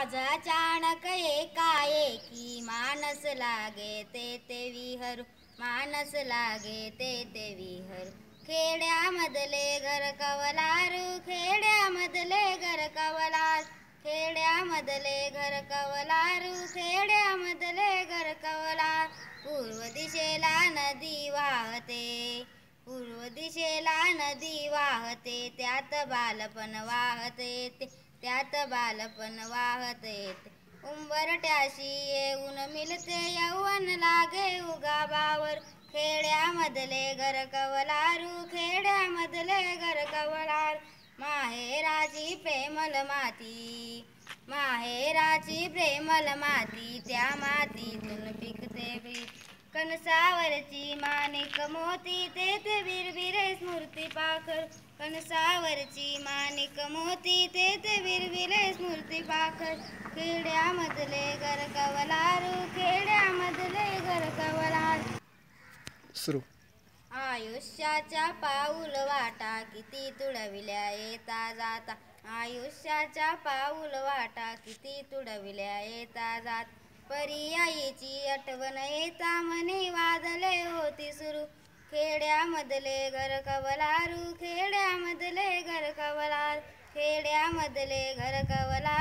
आज अचानक एकाएकी मानस लागे ते ते विहरू मानस लागे ते ते विहरू. खेड्यामधले घर कवलारू खेड्यामधले घर कवलार खेड्यामधले घर कवलारू खेड्यामधले घर कवलार. पूर्व दिशेला नदी वाहते पूर्व दिशेला नदी वाहते त्यात बालपण वाहते ते- त्यात बालपण वाहत येत. उंबरट्याशी येऊन मिलते यवन लागे उगा बावर. खेड्यामधले घर कवलारू खेड्यामधले घर कवलार. माहेराची प्रेमल माती माहेराची प्रेमल माती त्या मा कणसावरची माणिक मोती तेथे विरविरे स्मृती पाखर. कणसावरची माणिक मोती तेथे विरविरे स्मृती पाखर. खेड्यामधले घर कवलारू खेड्यामधले घर कवलार सुरू. आयुष्याच्या पाऊल वाटा किती तुडविल्या येता जाता. आयुष्याच्या पाऊल वाटा किती तुडविल्या येता जात. पर्यायीची आठवण येता मने वादले होती सुरू. खेड्यामधले घर कवलारू खेड्यामधले घर कवलार खेड्यामधले घर कवलार.